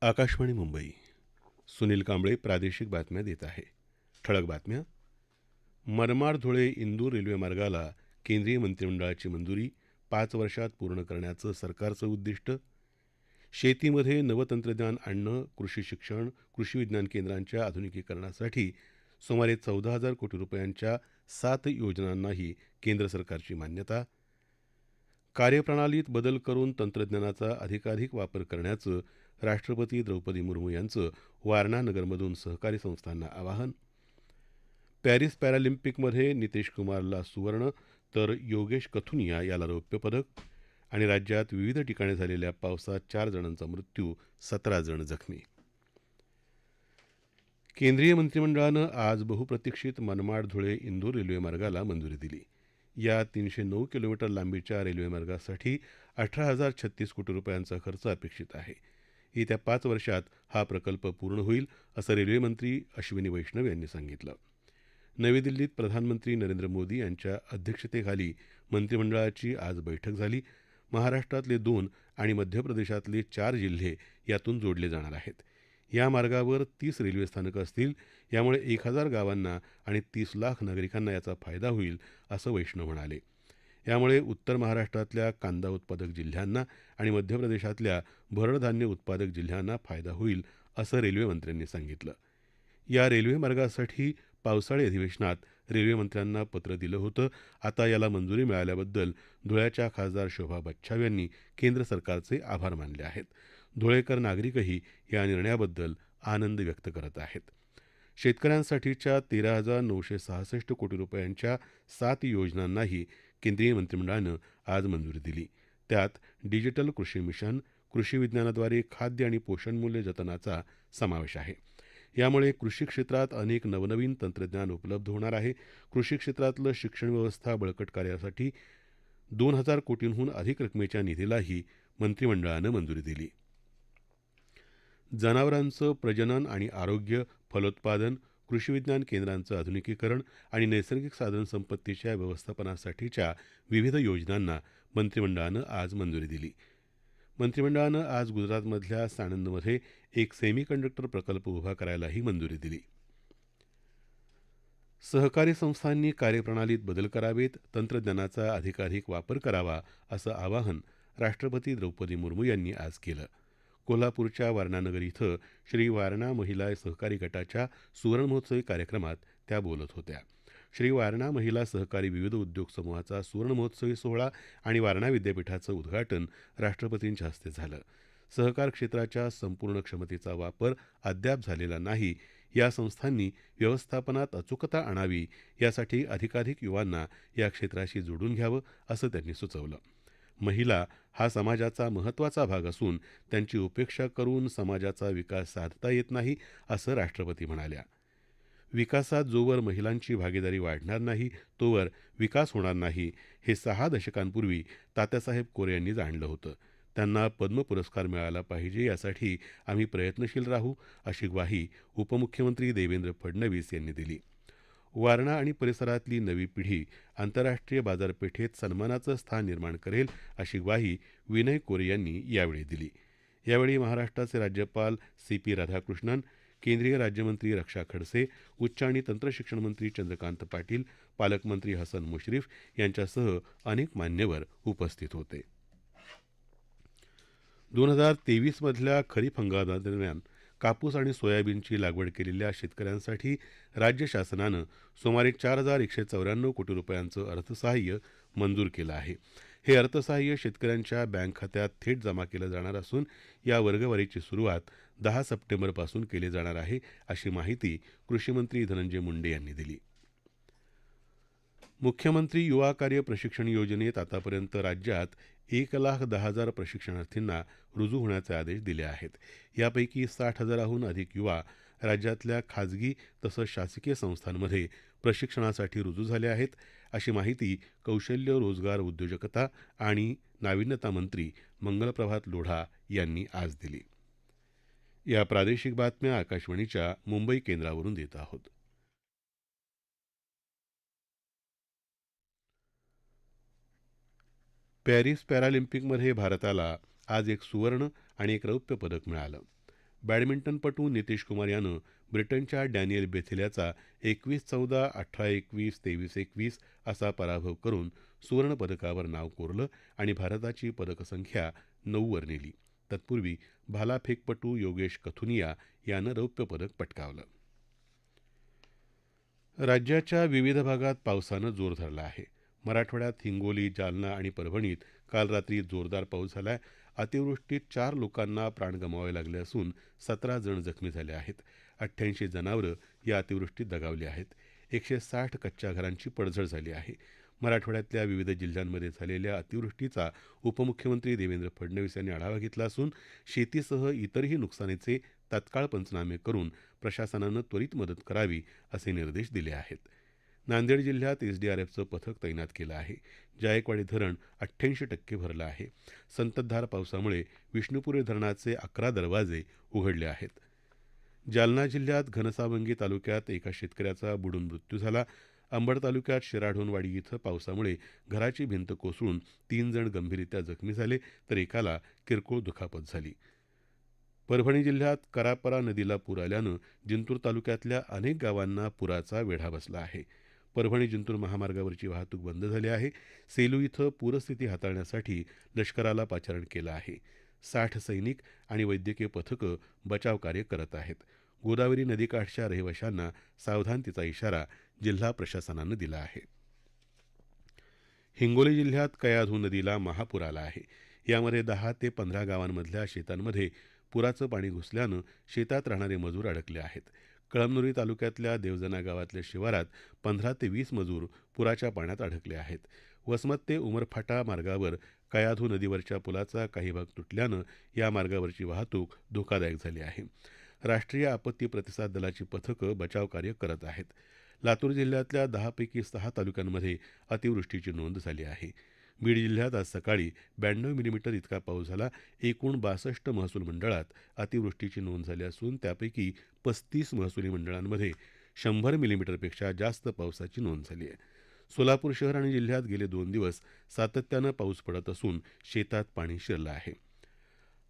आकाशवाणी मुंबई. सुनील कांबळे प्रादेशिक बातम्या देत आहे. ठळक बातम्या. मनमाड धुळे इंदूर रेल्वे मार्गाला केंद्रीय मंत्रिमंडळाची मंजुरी पाच वर्षात पूर्ण करण्याचं सरकारचं उद्दिष्ट. शेतीमध्ये नवतंत्रज्ञान आणणं कृषी शिक्षण कृषी विज्ञान केंद्रांच्या आधुनिकीकरणासाठी सुमारे चौदा हजार कोटी रुपयांच्या सात योजनांनाही केंद्र सरकारची मान्यता. कार्यप्रणालीत बदल करून तंत्रज्ञानाचा अधिकाधिक वापर करण्याचं राष्ट्रपती द्रौपदी मुर्मू यांचं वारणा नगरमधून सहकारी संस्थांना आवाहन. पॅरिस पॅरालिम्पिकमध्ये नितेश कुमारला सुवर्ण तर योगेश कथुनिया याला रौप्य पदक आणि राज्यात विविध ठिकाणी झालेल्या पावसात चार जणांचा मृत्यू सतरा जण जखमी. केंद्रीय मंत्रिमंडळानं आज बहुप्रतीक्षित मनमाड धुळे इंदूर रेल्वे मार्गाला मंजुरी दिली. या तीनशे नऊ किलोमीटर लांबीच्या रेल्वेमार्गासाठी अठरा हजार छत्तीस कोटी रुपयांचा खर्च अपेक्षित आहे. येत्या पाच वर्षात हा प्रकल्प पूर्ण होईल असं रेल्वेमंत्री अश्विनी वैष्णव यांनी सांगितलं. नवी दिल्लीत प्रधानमंत्री नरेंद्र मोदी यांच्या अध्यक्षतेखाली मंत्रिमंडळाची आज बैठक झाली. महाराष्ट्रातले दोन आणि मध्य प्रदेशातले चार जिल्हे यातून जोडले जाणार आहेत. या मार्गावर तीस रेल्वे स्थानकं असतील यामुळे एक हजार गावांना आणि तीस लाख नागरिकांना याचा फायदा होईल असं वैष्णव म्हणाले. यामुळे उत्तर महाराष्ट्रातल्या कांदा उत्पादक जिल्ह्यांना आणि मध्य प्रदेशातल्या भरडधान्य उत्पादक जिल्ह्यांना फायदा होईल असं रेल्वेमंत्र्यांनी सांगितलं. या रेल्वे मार्गासाठी पावसाळी अधिवेशनात रेल्वेमंत्र्यांना पत्र दिलं होतं. आता याला मंजुरी मिळाल्याबद्दल धुळ्याच्या खासदार शोभा बच्छाव यांनी केंद्र सरकारचे आभार मानले आहेत. धुळेकर नागरिकही या निर्णयाबद्दल आनंद व्यक्त करत आहेत. शेतकऱ्यांसाठीच्या तेरा हजार नऊशे सहासष्ट कोटी रुपयांच्या सात योजनांनाही केंद्रीय मंत्रिमंडळानं आज मंजुरी दिली. त्यात डिजिटल कृषी मिशन कृषी विज्ञानाद्वारे खाद्य आणि पोषणमूल्य जतनाचा समावेश आहे. यामुळे कृषी क्षेत्रात अनेक नवनवीन तंत्रज्ञान उपलब्ध होणार आहे. कृषी क्षेत्रातलं शिक्षण व्यवस्था बळकट कार्यासाठी दोन हजार कोटींहून अधिक रकमेच्या निधीलाही मंत्रिमंडळानं मंजुरी दिली. जनावरांचं प्रजनन आणि आरोग्य फलोत्पादन कृषी विज्ञान केंद्रांचं आधुनिकीकरण आणि नैसर्गिक साधनसंपत्तीच्या व्यवस्थापनासाठीच्या विविध योजनांना मंत्रिमंडळानं आज मंजुरी दिली. मंत्रिमंडळानं आज गुजरातमधल्या साणंदमध्ये एक सेमी कंडक्टर प्रकल्प उभा करायलाही मंजुरी दिली. सहकारी संस्थांनी कार्यप्रणालीत बदल करावेत तंत्रज्ञानाचा अधिकाधिक वापर करावा असं आवाहन राष्ट्रपती द्रौपदी मुर्मू यांनी आज केलं. कोल्हापूरच्या वारणानगर इथं श्री वारणा महिला सहकारी गटाच्या सुवर्णमहोत्सवी कार्यक्रमात त्या बोलत होत्या. श्री वारणा महिला सहकारी विविध उद्योग समूहाचा सुवर्णमहोत्सवी सोहळा आणि वारणा विद्यापीठाचं उद्घाटन राष्ट्रपतींच्या हस्ते झालं. सहकार क्षेत्राच्या संपूर्ण क्षमतेचा वापर अद्याप झालेला नाही. या संस्थांनी व्यवस्थापनात अचूकता आणावी यासाठी अधिकाधिक युवांना या क्षेत्राशी जोडून घ्यावं असं त्यांनी सुचवलं. महिला हा समाजाचा महत्त्वाचा भाग असून त्यांची उपेक्षा करून समाजाचा विकास साधता येत नाही असं राष्ट्रपती म्हणाल्या. विकासात जोवर महिलांची भागीदारी वाढणार नाही तोवर विकास होणार नाही हे सहा दशकांपूर्वी तात्यासाहेब कोरे यांनी जाणलं होतं. त्यांना पद्म पुरस्कार मिळाला पाहिजे यासाठी आम्ही प्रयत्नशील राहू अशी ग्वाही उपमुख्यमंत्री देवेंद्र फडणवीस यांनी दिली. वारणा आणि परिसरातली नवी पिढी आंतरराष्ट्रीय बाजारपेठेत सन्मानाचं स्थान निर्माण करेल अशी ग्वाही विनय कोरे यांनी यावेळी दिली. यावेळी महाराष्ट्राचे राज्यपाल सी पी राधाकृष्णन केंद्रीय राज्यमंत्री रक्षा खडसे उच्च आणि तंत्रशिक्षण मंत्री चंद्रकांत पाटील पालकमंत्री हसन मुश्रीफ यांच्यासह अनेक मान्यवर उपस्थित होते. दोन हजार तेवीसमधल्या खरीप हंगामादरम्यान कापूस आणि सोयाबीनची लागवड केलेल्या शेतकऱ्यांसाठी राज्य शासनानं सुमारे चार हजार एकशे चौऱ्याण्णव कोटी रुपयांचं अर्थसहाय्य मंजूर केलं आहे. हे अर्थसहाय्य शेतकऱ्यांच्या बँक खात्यात थेट जमा केलं जाणार असून या वर्गवारीची सुरुवात दहा सप्टेंबरपासून केली जाणार आहे अशी माहिती कृषीमंत्री धनंजय मुंडे यांनी दिली. मुख्यमंत्री युवा कार्य प्रशिक्षण योजनेत आतापर्यंत राज्यात एक लाख दहा हजार प्रशिक्षणार्थींना रुजू होण्याचे आदेश दिले आहेत. यापैकी साठ हजाराहून अधिक युवा राज्यातल्या खाजगी तसंच शासकीय संस्थांमध्ये प्रशिक्षणासाठी रुजू झाले आहेत अशी माहिती कौशल्य रोजगार उद्योजकता आणि नाविन्यता मंत्री मंगलप्रभात लोढा यांनी आज दिली. या प्रादेशिक बातम्या आकाशवाणीच्या मुंबई केंद्रावरून देत आहोत. पॅरिस पॅरालिम्पिकमध्ये भारताला आज एक सुवर्ण आणि एक रौप्य पदक मिळालं. बॅडमिंटनपटू नितीश कुमार यानं ब्रिटनच्या डॅनियल याचा एकवीस चौदा अठरा एकवीस तेवीस एकवीस असा पराभव करून सुवर्णपदकावर नाव कोरलं आणि भारताची पदकसंख्या नऊवर नेली. तत्पूर्वी भालाफेकपटू योगेश कथुनिया यानं रौप्य पदक पटकावलं. राज्याच्या विविध भागात पावसानं जोर धरला आहे. मराठवाड्यात हिंगोली जालना आणि परभणीत काल रात्री जोरदार पाऊस झालाय. अतिवृष्टीत चार लोकांना प्राण गमवावे लागले असून सतरा जण जखमी झाले आहेत. अठ्ठ्याऐंशी जनावरं या अतिवृष्टीत दगावली आहेत. एकशे साठ कच्च्या घरांची पडझड झाली आहे. मराठवाड्यातल्या विविध जिल्ह्यांमध्ये झालेल्या अतिवृष्टीचा उपमुख्यमंत्री देवेंद्र फडणवीस यांनी आढावा घेतला असून शेतीसह इतरही नुकसानीचे तत्काळ पंचनामे करून प्रशासनानं त्वरित मदत करावी असे निर्देश दिले आहेत. नांदेड जिल्ह्यात एसडीआरएफचं पथक तैनात केलं आहे. जायकवाडी धरण अठ्ठ्याऐंशी टक्के भरलं आहे. संततधार पावसामुळे विष्णुपुरी धरणाचे अकरा दरवाजे उघडले आहेत. जालना जिल्ह्यात घनसावंगी तालुक्यात एका शेतकऱ्याचा बुडून मृत्यू झाला. अंबड तालुक्यात शिराढोणवाडी इथं पावसामुळे घराची भिंत कोसळून तीन जण गंभीररित्या जखमी झाले तर एकाला किरकोळ दुखापत झाली. परभणी जिल्ह्यात करापरा नदीला पूर आल्यानं जिंतूर तालुक्यातल्या अनेक गावांना पुराचा वेढा बसला आहे. परभणी जिंतूर महामार्गावरची वाहतूक बंद झाली आहे. सेलू इथं पूरस्थिती हाताळण्यासाठी लष्कराला पाचारण केलं आहे. साठ सैनिक आणि वैद्यकीय पथकं बचावकार्य करत आहेत. गोदावरी नदीकाठच्या रहिवाशांना सावधानतेचा इशारा जिल्हा प्रशासनानं दिला आहे. हिंगोली जिल्ह्यात कयाधू नदीला महापूर आला आहे. यामध्ये दहा ते पंधरा गावांमधल्या शेतांमध्ये पुराचं पाणी घुसल्यानं शेतात राहणारे मजूर अडकले आहेत. कळमनुरी तालुक्यातल्या देवजना गावातल्या शिवारात पंधरा ते वीस मजूर पुराच्या पाण्यात अडकले आहेत. वसमत ते उमरफाटा मार्गावर कयाधू नदीवरच्या पुलाचा काही भाग तुटल्यानं या मार्गावरची वाहतूक धोकादायक झाली आहे. राष्ट्रीय आपत्ती प्रतिसाद दलाची पथकं बचावकार्य करत आहेत. लातूर जिल्ह्यातल्या दहापैकी सहा तालुक्यांमध्ये अतिवृष्टीची नोंद झाली आहे. बीड जिल्ह्यात आज सकाळी ब्याण्णव मिलीमीटर इतका पाऊस झाला. एकूण बासष्ट महसूल मंडळात अतिवृष्टीची नोंद झाली असून त्यापैकी पस्तीस महसुली मंडळांमध्ये शंभर मिलीमीटरपेक्षा जास्त पावसाची नोंद झाली आहे. सोलापूर शहर आणि जिल्ह्यात गेले दोन दिवस सातत्यानं पाऊस पडत असून शेतात पाणी शिरलं आहे.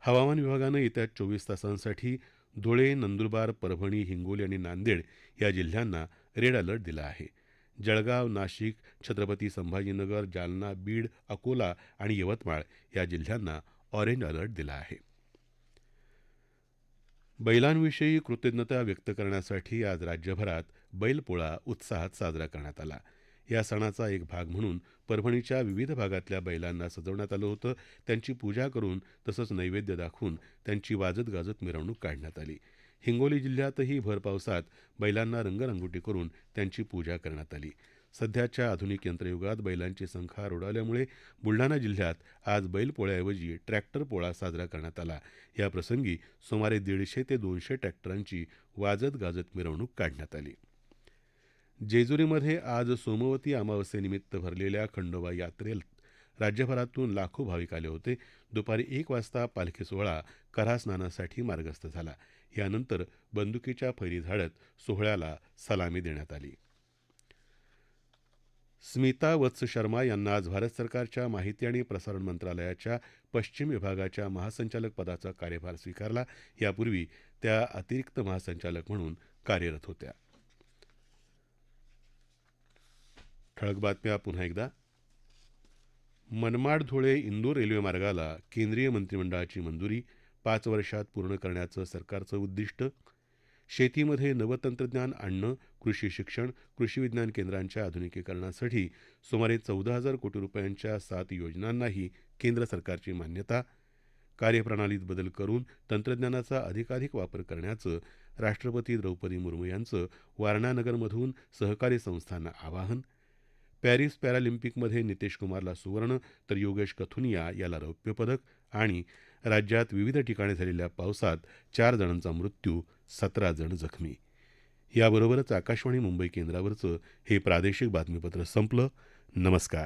हवामान विभागानं येत्या चोवीस तासांसाठी धुळे नंदुरबार परभणी हिंगोली आणि नांदेड या जिल्ह्यांना रेड अलर्ट दिला आहे. जळगाव नाशिक छत्रपती संभाजीनगर जालना बीड अकोला आणि यवतमाळ या जिल्ह्यांना ऑरेंज अलर्ट दिला आहे. बैलांविषयी कृतज्ञता व्यक्त करण्यासाठी आज राज्यभरात बैलपोळा उत्साहात साजरा करण्यात आला. या सणाचा एक भाग म्हणून परभणीच्या विविध भागातल्या बैलांना सजवण्यात आलं होतं. त्यांची पूजा करून तसंच नैवेद्य दाखवून त्यांची वाजत गाजत मिरवणूक काढण्यात आली. हिंगोली जिल्ह्यातही भर पावसात बैलांना रंगरंगोटी करून त्यांची पूजा करण्यात आली. सध्याच्या आधुनिक यंत्रयुगात बैलांची संख्या रोडावल्यामुळे बुलढाणा जिल्ह्यात आज बैलपोळ्याऐवजी ट्रॅक्टर पोळा साजरा करण्यात आला. या प्रसंगी सुमारे दीडशे ते दोनशे ट्रॅक्टरांची वाजत गाजत मिरवणूक काढण्यात आली. जेजुरीमध्ये आज सोमवती अमावस्येनिमित्त भरलेल्या खंडोबा यात्रेत राज्यभरातून लाखो भाविक आले होते. दुपारी एक वाजता पालखी सोहळा कऱ्हा स्नानासाठी मार्गस्थ झाला. यानंतर बंदुकीच्या फैरी झाडत सोहळ्याला सलामी देण्यात आली. स्मिता वत्स शर्मा यांना आज भारत सरकारच्या माहिती आणि प्रसारण मंत्रालयाच्या पश्चिम विभागाच्या महासंचालक पदाचा कार्यभार स्वीकारला. यापूर्वी त्या अतिरिक्त महासंचालक म्हणून कार्यरत होत्या. ठळक बातम्या पुन्हा एकदा. मनमाड धुळे इंदूर रेल्वे मार्गाला केंद्रीय मंत्रिमंडळाची मंजुरी पाच वर्षात पूर्ण करण्याचं सरकारचं उद्दिष्ट शेतीमध्ये नवतंत्रज्ञान आणणं कृषी शिक्षण कृषी विज्ञान केंद्रांच्या आधुनिकीकरणासाठी सुमारे चौदा हजार कोटी रुपयांच्या सात योजनांनाही केंद्र सरकारची मान्यता कार्यप्रणालीत बदल करून तंत्रज्ञानाचा अधिकाधिक वापर करण्याचं राष्ट्रपती द्रौपदी मुर्मू यांचं वारणानगरमधून सहकारी संस्थांना आवाहन पॅरिस पॅरालिम्पिकमध्ये नितेश कुमारला सुवर्ण तर योगेश कथुनिया याला रौप्य पदक आणि राज्यात विविध ठिकाणी झालेल्या पावसात चार जणांचा मृत्यू सतरा जण जखमी. याबरोबरच आकाशवाणी मुंबई केंद्रावरचं हे प्रादेशिक बातमीपत्र संपलं. नमस्कार.